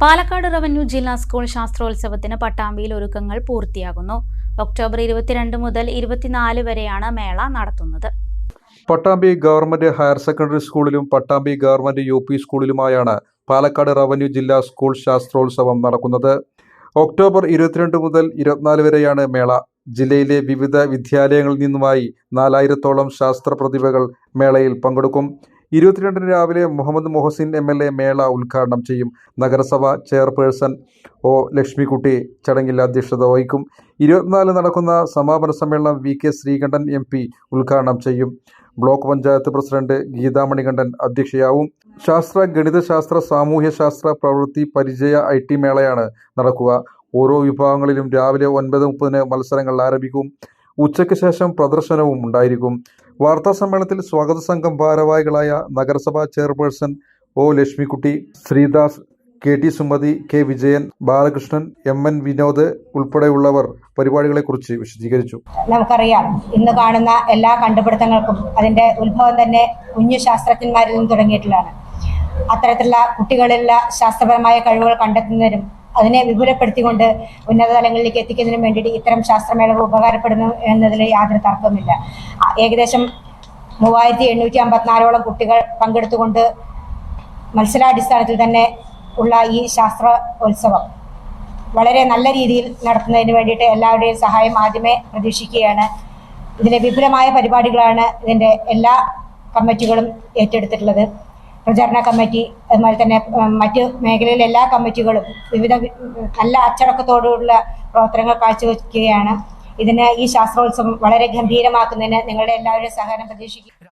Palakkad revenue ജില്ലാ school ശാസ്ത്രോത്സവത്തിന് പട്ടാമ്പിയിൽ ഒരുക്കങ്ങൾ പൂർത്തിയാകുന്നു. ഒക്ടോബർ ഇരുപത്തിരണ്ട് മുതൽ ഇരുപത്തിനാല് വരെയാണ് മേള നടത്തുന്നത്. പട്ടാമ്പി ഗവൺമെന്റ് ഹയർ സെക്കൻഡറി സ്കൂളിലും പട്ടാമ്പി ഗവൺമെന്റ് യു പി സ്കൂളിലുമായാണ് പാലക്കാട് റവന്യൂ ജില്ലാ സ്കൂൾ ശാസ്ത്രോത്സവം നടക്കുന്നത്. ഒക്ടോബർ ഇരുപത്തിരണ്ട് മുതൽ ഇരുപത്തിനാല് വരെയാണ് മേള. ജില്ലയിലെ വിവിധ വിദ്യാലയങ്ങളിൽ നിന്നുമായി നാലായിരത്തോളം ശാസ്ത്ര പ്രതിഭകൾ മേളയിൽ പങ്കെടുക്കും. ഇരുപത്തിരണ്ടിന് രാവിലെ Muhammad Mohsin M L A മേള ഉദ്ഘാടനം ചെയ്യും. നഗരസഭ ചെയർപേഴ്സൺ ഒ ലക്ഷ്മിക്കുട്ടി ചടങ്ങിൽ അധ്യക്ഷത വഹിക്കും. ഇരുപത്തിനാല് നടക്കുന്ന സമാപന സമ്മേളനം V K Sreekandan M P ഉദ്ഘാടനം ചെയ്യും. ബ്ലോക്ക് പഞ്ചായത്ത് പ്രസിഡന്റ് ഗീതാ മണികണ്ഠൻ അധ്യക്ഷയാവും. ശാസ്ത്ര ഗണിതശാസ്ത്ര സാമൂഹ്യശാസ്ത്ര പ്രവൃത്തി പരിചയ ഐ ടി മേളയാണ് നടക്കുക. ഓരോ വിഭാഗങ്ങളിലും രാവിലെ ഒൻപത് മുപ്പതിന് മത്സരങ്ങൾ ആരംഭിക്കും. ഉച്ചയ്ക്ക് ശേഷം പ്രദർശനവും ഉണ്ടായിരിക്കും. വാർത്താ സമ്മേളനത്തിൽ സ്വാഗത സംഘം ഭാരവാഹികളായ നഗരസഭാ chairperson O Lakshmikutty Sreedas K T Sumathi K Vijayan Balakrishnan M N Vinod ഉൾപ്പെടെയുള്ളവർ പരിപാടികളെ കുറിച്ച് വിശദീകരിച്ചു. നമുക്കറിയാം ഇന്ന് കാണുന്ന എല്ലാ കണ്ടുപിടുത്തങ്ങൾക്കും അതിന്റെ ഉത്ഭവം തന്നെ കുഞ്ഞു ശാസ്ത്രജ്ഞന്മാരിൽ നിന്ന് തുടങ്ങിയിട്ടുള്ളതാണ്. അത്തരത്തിലുള്ള കുട്ടികളിലുള്ള ശാസ്ത്രപരമായ കഴിവുകൾ കണ്ടെത്തുന്നതിനും അതിനെ വിപുലപ്പെടുത്തിക്കൊണ്ട് ഉന്നത തലങ്ങളിലേക്ക് എത്തിക്കുന്നതിനും വേണ്ടിയിട്ട് ഇത്തരം ശാസ്ത്രമേളകൾ ഉപകാരപ്പെടുന്നു എന്നതിൽ യാതൊരു തർക്കവുമില്ല. ഏകദേശം മൂവായിരത്തി എണ്ണൂറ്റി അമ്പത്തിനാലോളം കുട്ടികൾ പങ്കെടുത്തുകൊണ്ട് മത്സരാടിസ്ഥാനത്തിൽ തന്നെ ഉള്ള ഈ ശാസ്ത്ര ഉത്സവം വളരെ നല്ല രീതിയിൽ നടത്തുന്നതിന് വേണ്ടിയിട്ട് എല്ലാവരുടെയും സഹായം ആദ്യമേ പ്രതീക്ഷിക്കുകയാണ്. ഇതിലെ വിപുലമായ പരിപാടികളാണ് ഇതിന്റെ എല്ലാ കമ്മിറ്റികളും ഏറ്റെടുത്തിട്ടുള്ളത്. പ്രചാരണ കമ്മിറ്റി അതുപോലെ തന്നെ മറ്റ് മേഖലയിലെ എല്ലാ കമ്മിറ്റികളും വിവിധ നല്ല അച്ചടക്കത്തോടുള്ള പ്രവർത്തനങ്ങൾ കാഴ്ചവെക്കുകയാണ് ഇതിന് ഈ ശാസ്ത്രോത്സവം വളരെ ഗംഭീരമാക്കുന്നതിന് നിങ്ങളുടെ എല്ലാവരുടെയും സഹകരണം പ്രതീക്ഷിക്കുന്നു.